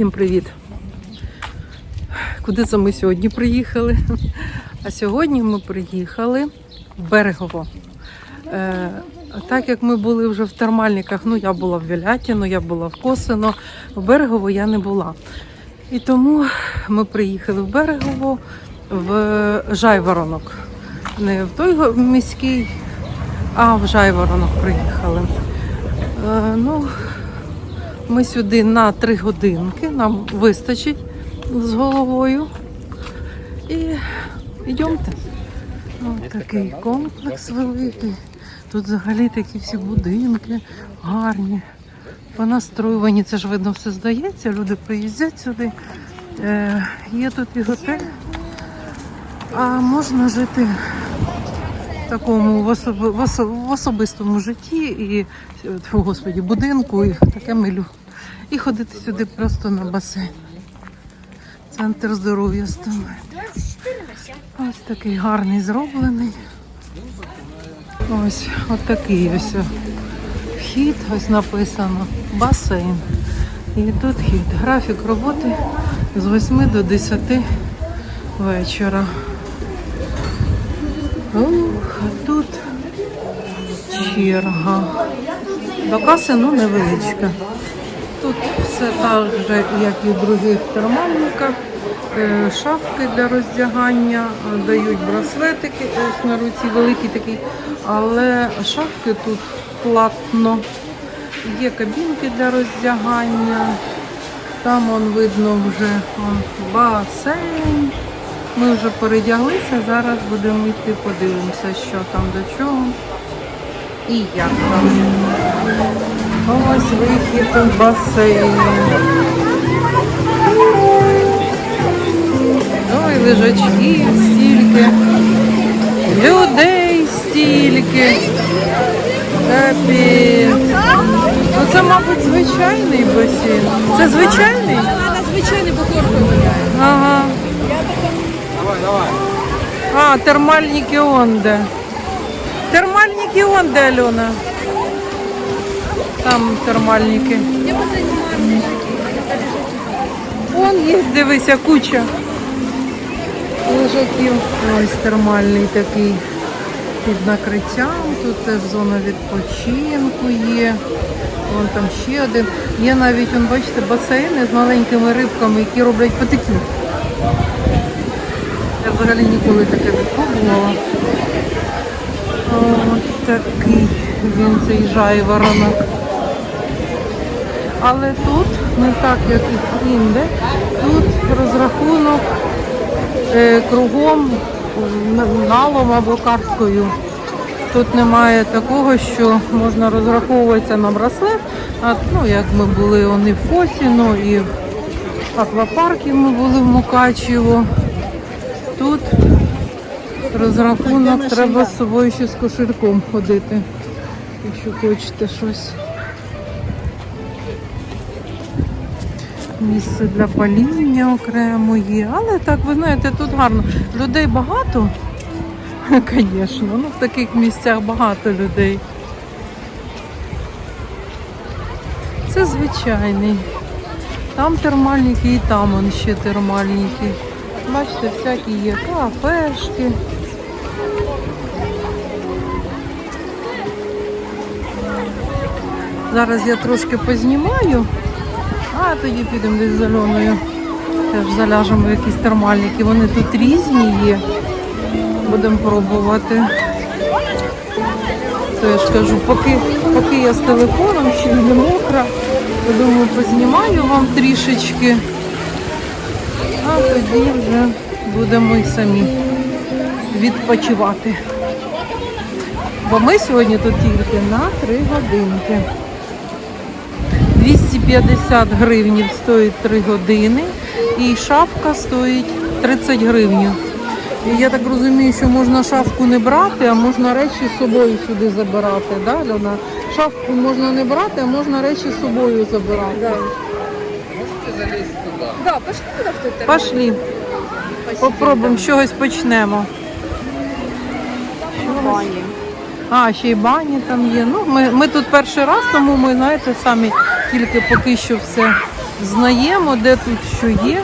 Всім привіт! Куди це ми сьогодні приїхали? А сьогодні ми приїхали в Берегово. Е, так як ми були вже в термальниках, ну я була в Вілятіно, я була в Косино, в Берегово я не була. І тому ми приїхали в Берегово в Жайворонок. Не в той міський, а в Жайворонок приїхали. Е, ну, ми сюди на три годинки, нам вистачить з головою. І йдемте. Ось такий комплекс великий. Тут взагалі такі всі будинки гарні, понастроювані. Це ж видно все здається. Люди приїздять сюди. Е, є тут і готель. А можна жити в такому в, особи- в, осо- в особистому житті і о, господі, будинку, і таке милю. І ходити сюди просто на басейн. Центр здоров'я стане. Ось такий гарний зроблений. Ось от такий ось вхід, ось написано басейн. І тут вхід. Графік роботи з 8 до 10 вечора. Ух, а тут черга. До каси ну невеличка. Тут все так же, як і в других термальниках. Е, Шафки для роздягання, е, дають браслетики, ось на руці великий такий, але шафки тут платно. Є кабінки для роздягання. Там он видно вже он, басейн. Ми вже передяглися, зараз будемо йти, подивимося, що там до чого і як там. Ось вихід у басейн. Ой, лежачки стільки. Людей стільки. Капець. Ну це, мабуть, звичайний басейн. Це звичайний? Вона звичайний покорку Ага. Давай, давай. А, термальники онде. Термальники онде, Альона. Там термальники. Вон є, дивися, куча. Лежаків. Ось термальний такий під накриттям. Тут теж зона відпочинку є. Вон там ще один. Є навіть, вон, бачите, басейни з маленькими рибками, які роблять патики. Я взагалі ніколи таке не пробувала. Ось такий він цей жайворонок. Але тут не так, як і інде, тут розрахунок е, кругом налом або карткою. Тут немає такого, що можна розраховуватися на браслет. А, ну, як ми були вони в Фосіно і в аквапаркі ми були в Мукачево. Тут розрахунок треба з собою ще з кошельком ходити, якщо хочете щось. Місце для паління окремо є. Але так, ви знаєте, тут гарно. Людей багато, звісно. Ну, в таких місцях багато людей. Це звичайний. Там термальники і там он ще термальники. Бачите, всякі є кафешки. Зараз я трошки познімаю, а тоді підемо десь з Альоною. Теж заляжемо в якісь термальники. Вони тут різні є. Будемо пробувати. То я ж кажу, поки, поки я з телефоном ще не мокра, то думаю, познімаю вам трішечки. А тоді вже будемо й самі відпочивати. Бо ми сьогодні тут тільки на 3 годинки. 250 гривнів стоїть 3 години і шапка стоїть 30 гривнів. І я так розумію, що можна шафку не брати, а можна речі з собою сюди забирати. Да, Льона? Шафку можна не брати, а можна речі з собою забирати. Да, пошли куди в той термін. Пошли. Попробуємо з чогось почнемо. Бані. А, ще й бані там є. Ну, ми, ми тут перший раз, тому ми, знаєте, самі тільки поки що все знаємо, де тут що є.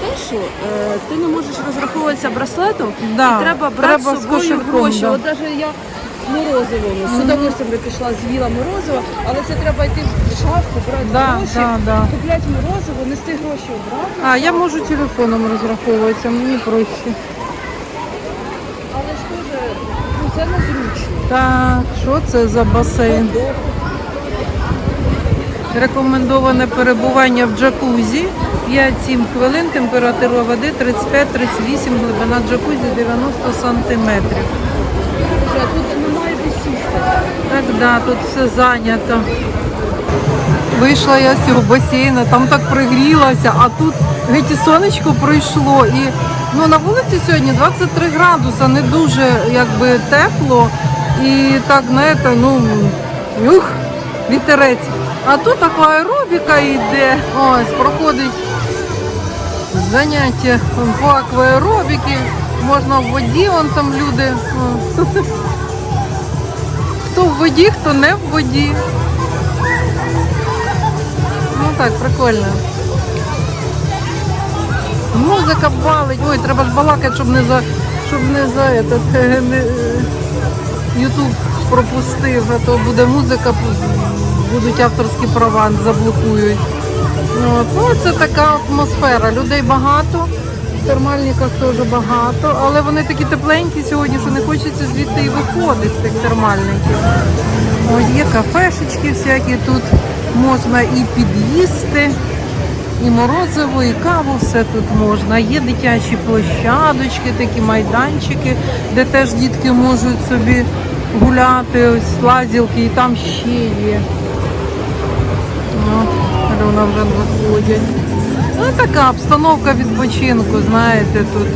Те, що е, ти не можеш розраховуватися браслетом, Да, і треба брати треба з з собою кошельком, гроші. да. От навіть я морозивому, з удовольствием би пішла, з'їла морозиво, але це треба йти в шафку, брати Да, гроші, да, да. купляти морозиво, нести гроші обратно. А, я можу телефоном розраховуватися, мені проще. Але ж теж ну, це незручно. Так, що це за басейн? Рекомендоване перебування в джакузі 5-7 хвилин, температура води 35-38, глибина джакузі 90 сантиметрів. Тут немає де сісти. Так, да, тут все зайнято. Вийшла я з цього басейну, там так пригрілася, а тут геть і сонечко пройшло. І ну, на вулиці сьогодні 23 градуса, не дуже якби тепло. І так, знаєте, ну, юх, вітерець. А тут акваеробіка йде. Ось, проходить заняття по акваеробіки. Можна в воді, вон там люди. Хто в воді, хто не в воді. Ну так, прикольно. Музика балить. Ой, треба ж балакати, щоб не за щоб не за этот, е, не, е, Ютуб пропустив, а то буде музика, будуть авторські права, заблокують. От. Ну, це така атмосфера. Людей багато, в термальниках теж багато, але вони такі тепленькі сьогодні, що не хочеться звідти і виходити з тих термальників. Ось є кафешечки всякі тут, можна і під'їсти, і морозиво, і каву, все тут можна. Є дитячі площадочки, такі майданчики, де теж дітки можуть собі гуляти, ось лазілки, і там ще є. Вона вже виходять. Ну, така обстановка відпочинку, знаєте, тут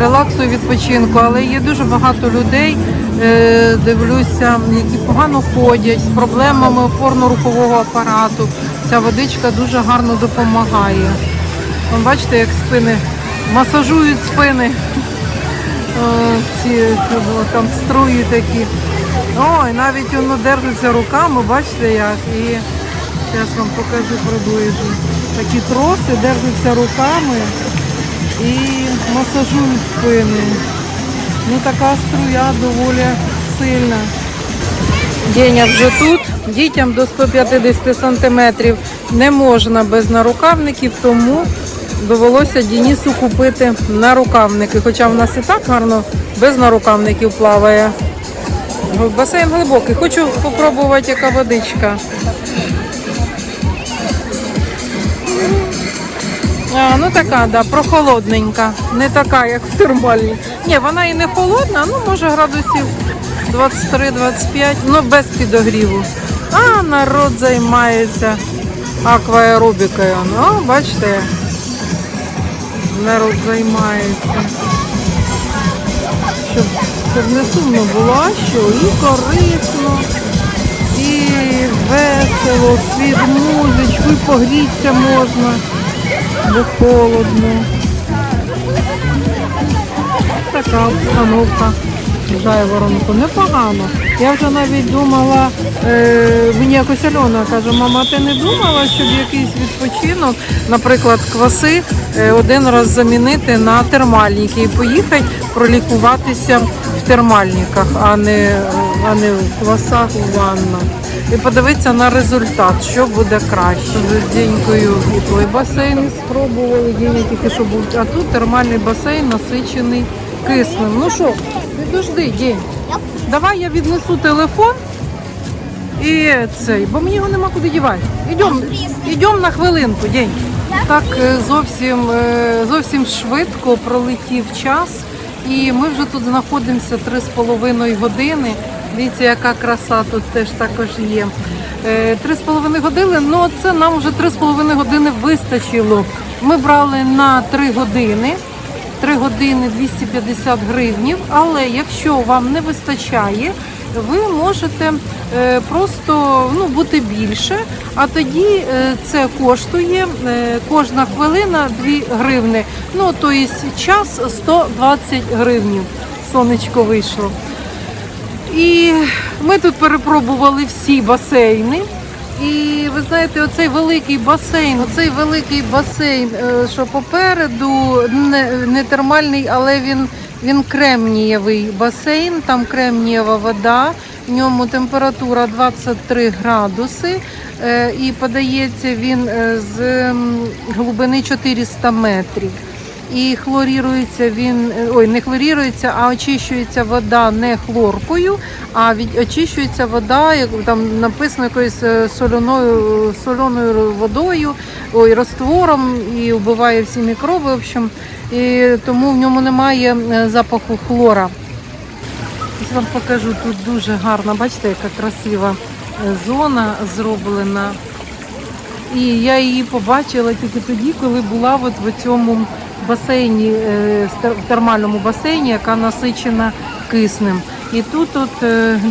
релаксу відпочинку, але є дуже багато людей, е, дивлюся, які погано ходять з проблемами опорно-рухового апарату. Ця водичка дуже гарно допомагає. Вон, бачите, як спини масажують спини. Ці там струї такі. Ой, навіть воно держиться руками, бачите як. І зараз вам покажу приближу. Такі троси держаться руками і масажують спини. Ну така струя доволі сильна. Деня вже тут. Дітям до 150 сантиметрів не можна без нарукавників, тому довелося Денису купити нарукавники. Хоча в нас і так гарно без нарукавників плаває. Басейн глибокий. Хочу спробувати, яка водичка. А, ну така, да, прохолодненька. Не така, як в термальній. Ні, вона і не холодна, ну може градусів 23-25, ну без підогріву. А народ займається акваеробікою. Ну, бачите, народ займається. Щоб, щоб не сумно було, а що і корисно, і весело, під музичку, і погрітися можна бо холодно. Така обстановка в Жайворонку. Непогано. Я вже навіть думала, е, мені якось Альона каже, мама, ти не думала, щоб якийсь відпочинок, наприклад, кваси е, один раз замінити на термальники і поїхати пролікуватися в термальниках, а не, а не в квасах у ваннах. І подивитися на результат, що буде краще. З Денькою і той басейн спробували, Деня тільки що був. А тут термальний басейн насичений киснем. Ну що, підожди, День. Давай я віднесу телефон і цей, бо мені його нема куди дівати. Ідемо, ідемо на хвилинку, День. Так е, зовсім, е, зовсім швидко пролетів час, і ми вже тут знаходимося 3,5 години. Дивіться, яка краса тут теж також є. Е, Три з половиною години, ну це нам вже три з половиною години вистачило. Ми брали на 3 години. 3 години 250 гривнів, але якщо вам не вистачає, ви можете е, просто ну, бути більше, а тоді е, це коштує е, кожна хвилина 2 гривни. Ну, тобто час 120 гривнів. Сонечко вийшло. І ми тут перепробували всі басейни. І ви знаєте, оцей великий басейн, оцей великий басейн, що попереду не термальний, але він, він кремнієвий басейн, там кремнієва вода, в ньому температура 23 градуси. е, І подається він е, з глибини 400 метрів. І хлорірується він, е, ой, не хлорірується, а очищується вода не хлоркою, а від очищується вода, як там написано якоюсь соляною, соляною водою, ой, раствором і вбиває всі мікроби. В общем, і тому в ньому немає е, запаху хлора. Ось вам покажу тут дуже гарна, бачите, яка красива е, зона зроблена. І я її побачила тільки тоді, коли була от в цьому басейні, е, в термальному басейні, яка насичена киснем. І тут, от,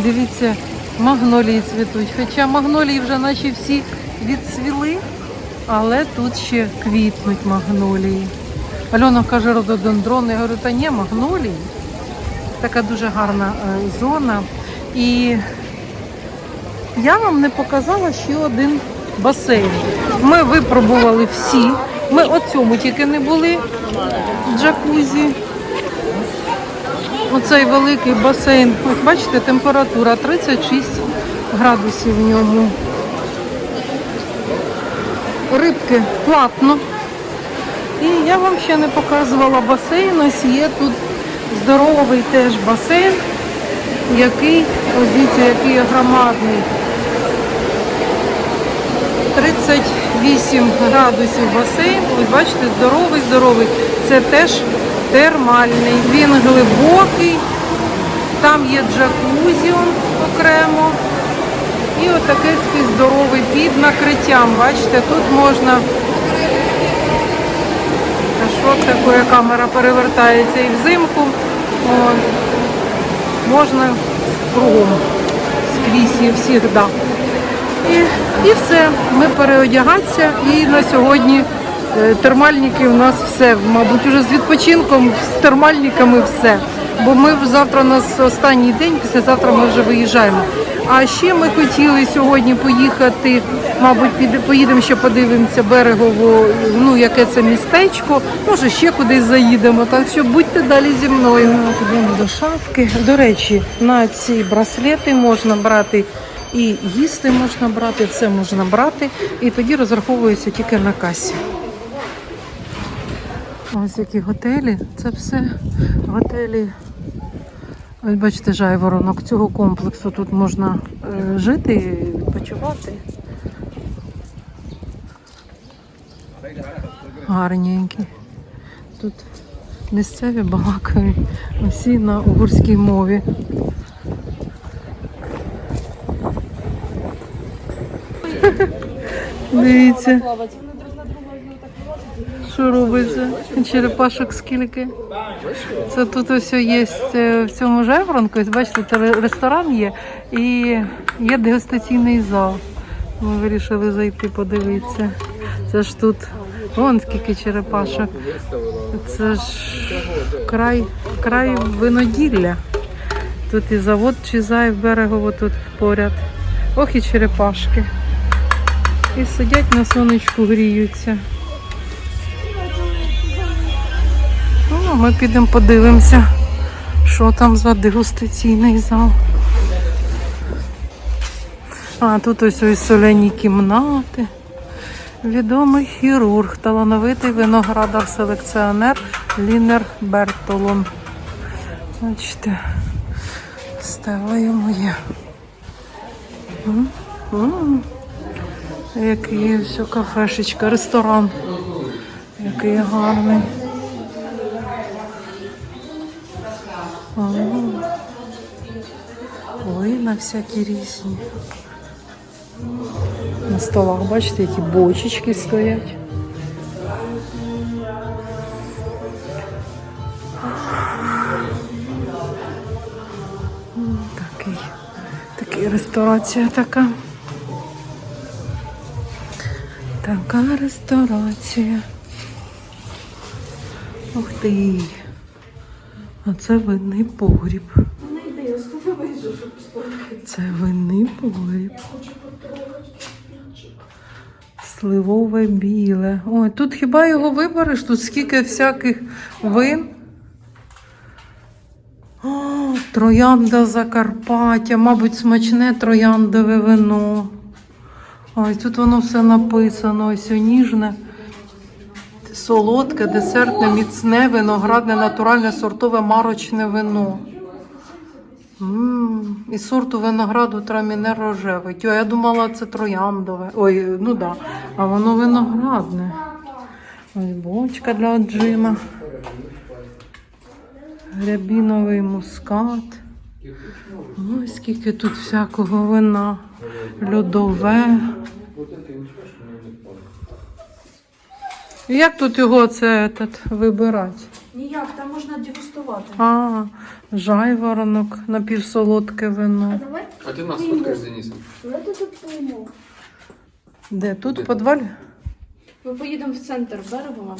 дивіться, магнолії цвітуть. Хоча магнолії вже наче всі відцвіли, але тут ще квітнуть магнолії. Альона каже, рододендрон. Я говорю, та ні, магнолії. Така дуже гарна е, зона. І я вам не показала ще один басейн. Ми випробували всі. Ми от цьому тільки не були в джакузі. Оцей великий басейн. Ось бачите, температура 36 градусів в ньому. Рибки платно. І я вам ще не показувала басейн. Ось є тут здоровий теж басейн, який, ось дивіться, який громадний. 38 градусів басейн. Ось бачите, здоровий, здоровий. Це теж термальний. Він глибокий. Там є джакузі окремо. І отакий такий здоровий під накриттям. Бачите, тут можна. А що камера перевертається і взимку. От. Можна кругом скрізь і завжди. І, і все. Ми переодягатися. І на сьогодні е, термальники у нас все. Мабуть, уже з відпочинком, з термальниками все. Бо ми завтра у нас останній день, післязавтра ми вже виїжджаємо. А ще ми хотіли сьогодні поїхати, мабуть, піде- поїдемо ще подивимося берегово, ну яке це містечко. Може ще кудись заїдемо. Так що будьте далі зі мною. Підемо до шафки. До речі, на ці браслети можна брати і їсти можна брати, все можна брати, і тоді розраховується тільки на касі. Ось які готелі. Це все готелі. Ось бачите, жайворонок цього комплексу. Тут можна е, жити, і відпочивати. Гарненькі. Тут місцеві балакають усі на угорській мові. Дивіться, що робиться. Черепашок скільки. Це тут ось є е, в цьому жевронку. Бачите, це ресторан є і є дегустаційний зал. Ми вирішили зайти подивитися. Це ж тут вон скільки черепашок. Це ж край, край виноділля. Тут і завод Чизай в берегово тут поряд. Ох і черепашки. І сидять на сонечку, гріються. Ну, ми підемо подивимося, що там за дегустаційний зал. А, тут ось ось соляні кімнати. Відомий хірург, талановитий виноградар-селекціонер Лінер Бертолон. Бачите, стела йому є. Який все кафешечка, ресторан. Який гарний. Ой, на всякі різні. На столах, бачите, які бочечки стоять. Такий, такий ресторація така. Така ресторація. Ух ти. А це винний погріб. Це винний погріб. Сливове біле. Ой, тут хіба його вибереш? Тут скільки всяких вин. О, троянда Закарпаття, мабуть, смачне трояндове вино. Ой, тут воно все написано, ось ніжне, солодке, десертне, міцне, виноградне, натуральне сортове марочне вино. М І сорту винограду траміне рожевий. Тьо, я думала, це трояндове. Ой, ну да. А воно виноградне. Ось бочка для джима. Рябіновий мускат. Ой, скільки тут всякого вина. Льодове. Як тут його це этот, вибирати? Ніяк, там можна дегустувати. А, жайворонок, напівсолодке вино. А ты нас фоткаешь с Денисом? тут пойму. Де? Тут в підвалі? Ми поїдемо в центр Берегова.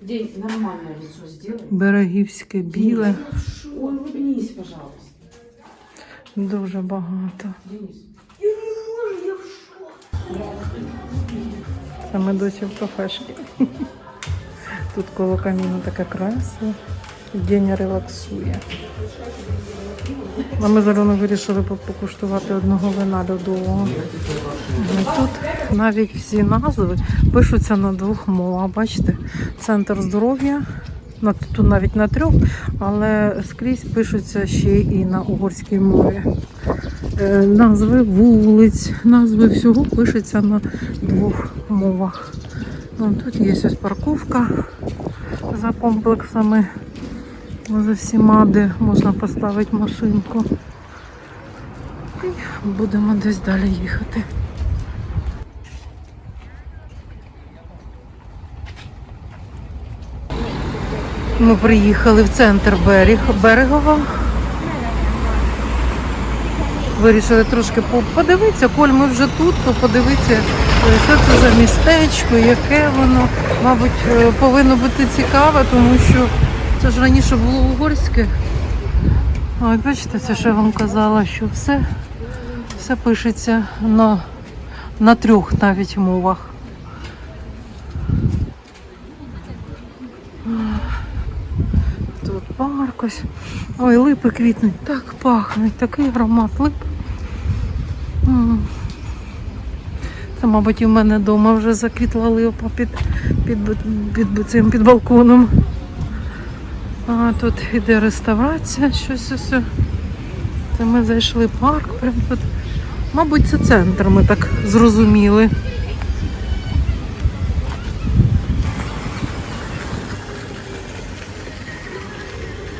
День, нормальное лицо сделай. Берегівське біле. Ой, улыбнись, пожалуйста. Дуже багато. Денис. Це ми досі в кафешці. Тут коло каміну таке кресло. День релаксує. А ми з Альоною вирішили покуштувати одного вина льодового. Ну, Тут навіть всі назви пишуться на двох мовах. Бачите, центр здоров'я. Тут навіть на трьох, але скрізь пишуться ще і на угорській мові. Е, Назви вулиць, назви всього пишуться на двох мовах. Ну, тут є ось парковка за комплексами. За всіма, де можна поставити машинку. І будемо десь далі їхати. Ми приїхали в центр берег, Берегова. Вирішили трошки подивитися, коль ми вже тут, то подивитися, що це за містечко, яке воно. Мабуть, е, повинно бути цікаве, тому що це ж раніше було угорське. Ой, бачите, це що я вам казала, що все, все пишеться на, на трьох навіть мовах. Тут парк ось. Ой, липи квітнуть, так пахнуть, такий аромат лип. Це, мабуть, і в мене вдома вже заквітла липа під, під, під, під, цим, під балконом. А тут іде реставрація, щось ось. Це ми зайшли в парк. Прям тут. Мабуть, це центр, ми так зрозуміли.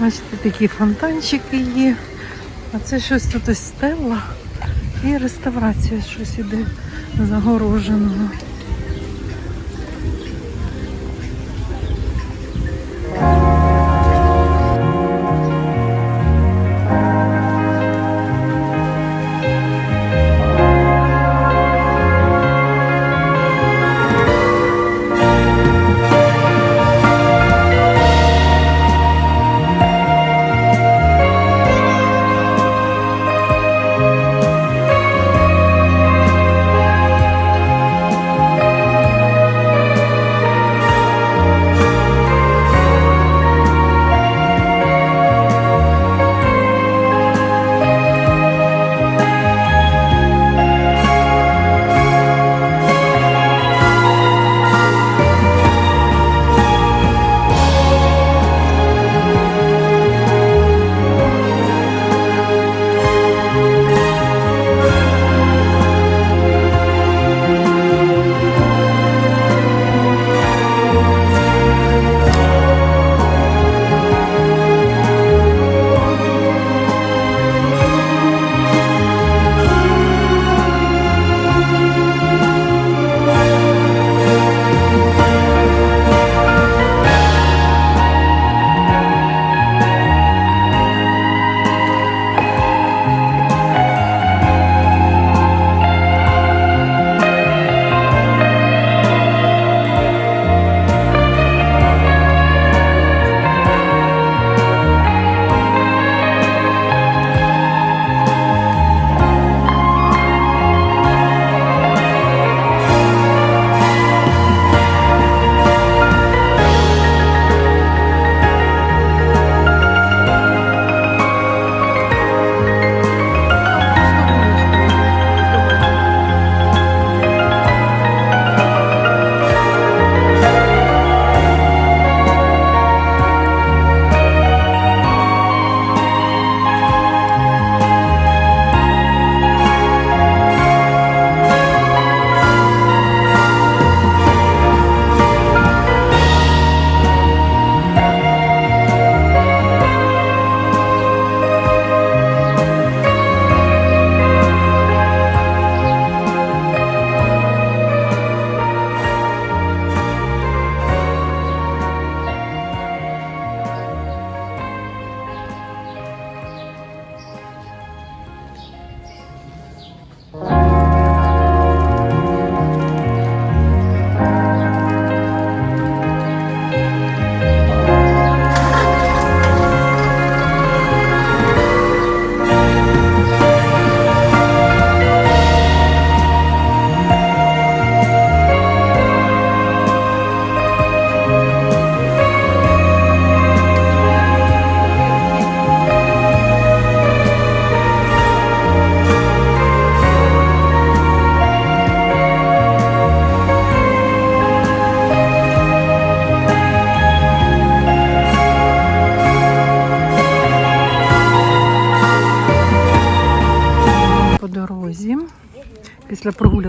Бачите, такі фонтанчики є. А це щось тут ось стелла і реставрація щось іде загороженого.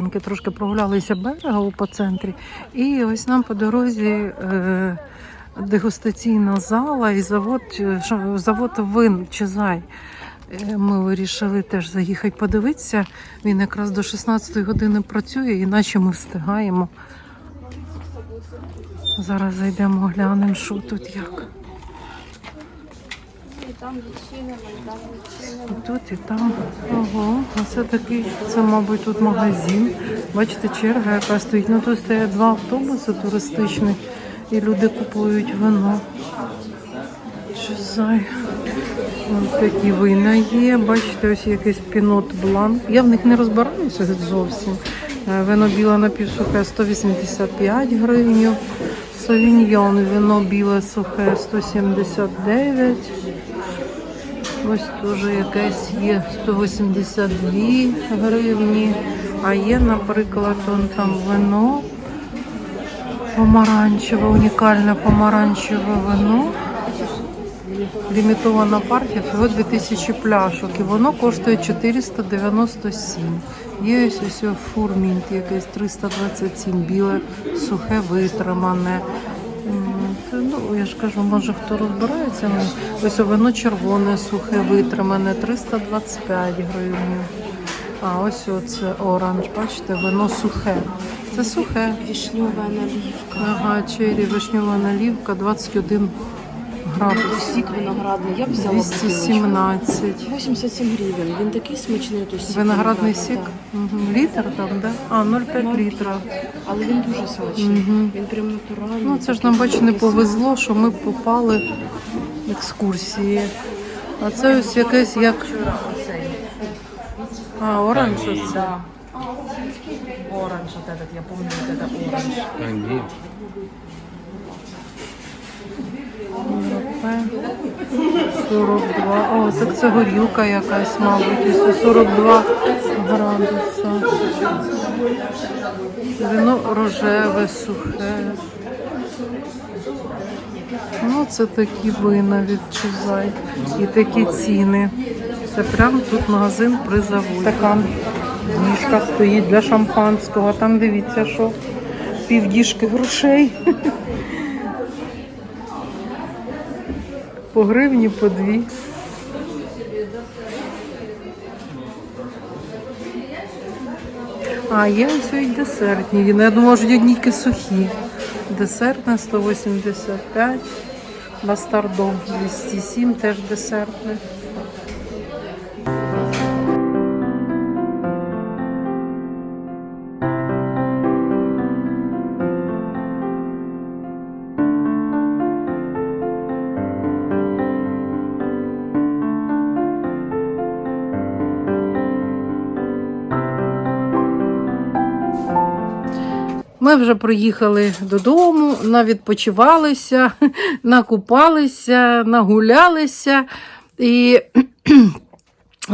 Прогулянки трошки прогулялися берегом по центрі. І ось нам по дорозі е, дегустаційна зала і завод, е, завод вин Чизай. Е, Ми вирішили теж заїхати подивитися. Він якраз до 16 години працює, іначе ми встигаємо. Зараз зайдемо, глянемо, що тут як. Там відчинено, там відчинено. Тут, і там. Ого, оце такий, це, мабуть, тут магазин. Бачите, черга, яка стоїть. Ну тут стоять два автобуси туристичні, і люди купують вино. Чизай. Ось такі вина є. Бачите, ось якийсь пінот бланк. Я в них не розбираюся зовсім. Е, Вино біле напівсухе 185 гривень. Совіньйон, вино біле сухе 179. Ось теж якесь є 182 гривні. А є, наприклад, он там вино помаранчеве, унікальне помаранчеве вино. Лімітована партія, всього 2000 пляшок. І воно коштує 497. Є ось ось фурмінт якийсь 327, біле, сухе, витримане. Це, ну, я ж кажу, може хто розбирається. Ось вино червоне, сухе, витримане, 325 гривень. А ось оце оранж, бачите, вино сухе. Це сухе. Вишньова наливка. Ага, чері, вишньова налівка, 21 градус. Сік виноградний. Я б взяла 217. 87 гривень. Він такий смачний, той сік. Виноградний сік. виноградний, Угу. Літр там, да? А, 0,5 0,5. літра. Але він дуже смачний. Мгм. Він прям натуральний. Ну, це ж нам, бач, не повезло, що ми попали в екскурсії. А це ось якесь як. А, оранж оце. Да. Оранж вот этот, я помню вот это оранж. А, ні. 42. О, так це горілка якась, мабуть, 42 градуса. Вино рожеве, сухе. Ну, це такі вина від Чизай. І такі ціни. Це прямо тут магазин при заводі. Стакан. Діжка стоїть для шампанського. Там дивіться, що півдіжки грошей. По гривні, по дві. А, є ось і десертні. Я думала, що є тільки сухі. Десертне 185, бастардом 207, теж десертне. Ми вже приїхали додому, навідпочивалися, накупалися, нагулялися. І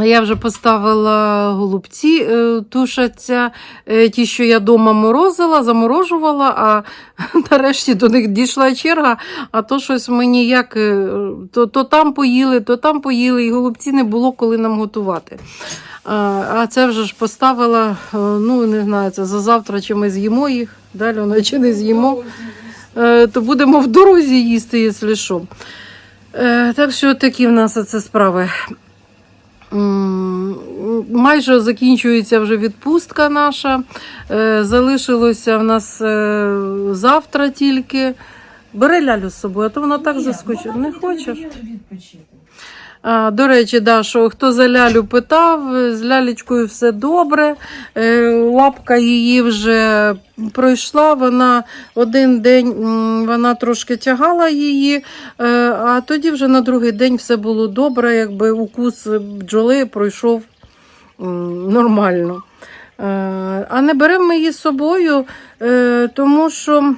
я вже поставила голубці, е, тушаться, е, ті, що я вдома морозила, заморожувала, а нарешті до них дійшла черга, а то щось ми ніяк, е, то, то там поїли, то там поїли, і голубці не було коли нам готувати. А це вже ж поставила, ну не знаю, це за завтра чи ми з'їмо їх, далі чи не з'їмо, то будемо в дорозі їсти, якщо що. Так що такі в нас оце справи. Майже закінчується вже відпустка наша. Е, Залишилося в нас е, завтра тільки. Бери лялю з собою, а то вона так заскочила. Не хочеш? А, до речі, да, що хто за лялю питав, з лялечкою все добре. Е, лапка її вже пройшла. Вона один день вона трошки тягала її, а тоді вже на другий день все було добре, якби укус бджоли пройшов нормально. Е, а не беремо ми її з собою, е, тому що.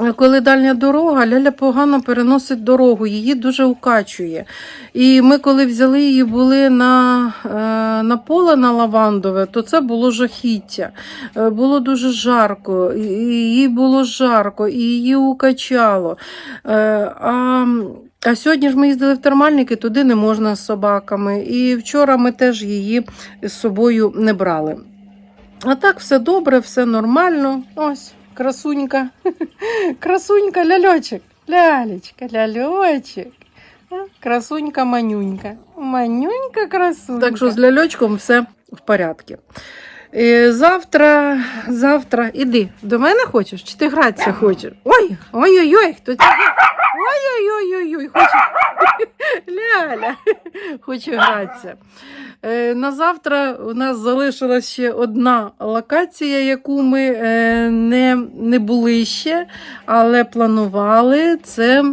Е, Коли дальня дорога, Ляля погано переносить дорогу, її дуже укачує. І ми, коли взяли її, були на, е, на поле на лавандове, то це було жахіття. Е, Було дуже жарко, і- їй було жарко, і її укачало. А, а сьогодні ж ми їздили в термальники, туди не можна з собаками. І вчора ми теж її з собою не брали. А так все добре, все нормально. Ось, красунька. Красунька, лялечек, Лялечка, лялечек. Красунька, манюнька. Манюнька, красунька. Так що з ляльочком все в порядку. І Завтра, завтра, іди, до мене хочеш? Чи ти гратися хочеш? Ой, ой-ой-ой, хто це? Ой-ой-ой-ой, хоче. Ляля, хоче гратися. Е, На завтра у нас залишилася ще одна локація, яку ми е, не, не були ще, але планували. Це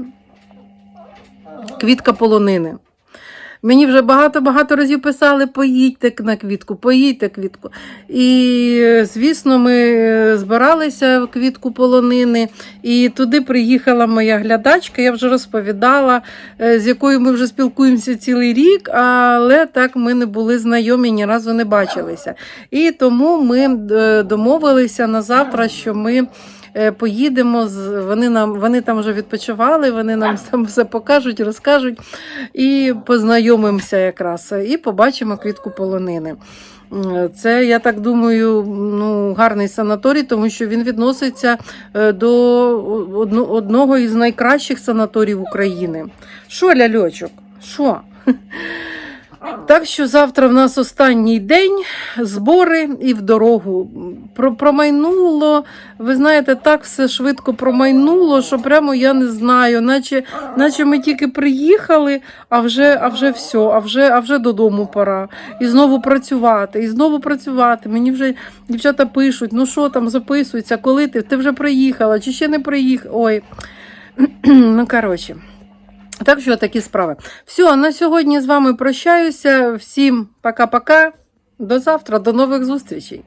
квітка полонини. Мені вже багато-багато разів писали: поїдьте на квітку, поїдьте квітку. І, звісно, ми е, збиралися в квітку полонини, і туди приїхала моя глядачка. Я вже розповідала, е, з якою ми вже спілкуємося цілий рік, але так ми не були знайомі, ні разу не бачилися. І тому ми е, домовилися на завтра, що ми. Е, Поїдемо вони нам вони там вже відпочивали, вони нам там все покажуть, розкажуть і познайомимося якраз. І побачимо квітку полонини. Це, я так думаю, ну, гарний санаторій, тому що він відноситься е, до одного із найкращих санаторіїв України. Що, ляльочок? Що? Так що завтра в нас останній день, збори і в дорогу. Про, промайнуло, ви знаєте, так все швидко промайнуло, що прямо я не знаю, наче, наче ми тільки приїхали, а вже, а вже все, а вже, а вже додому пора. І знову працювати, і знову працювати. Мені вже дівчата пишуть, ну що там записується, коли ти? Ти вже приїхала, чи ще не приїхала? Ой. ну, коротше. Так що такі справи. Все, на сьогодні з вами прощаюся. Всім пока-пока. До завтра, до нових зустрічей.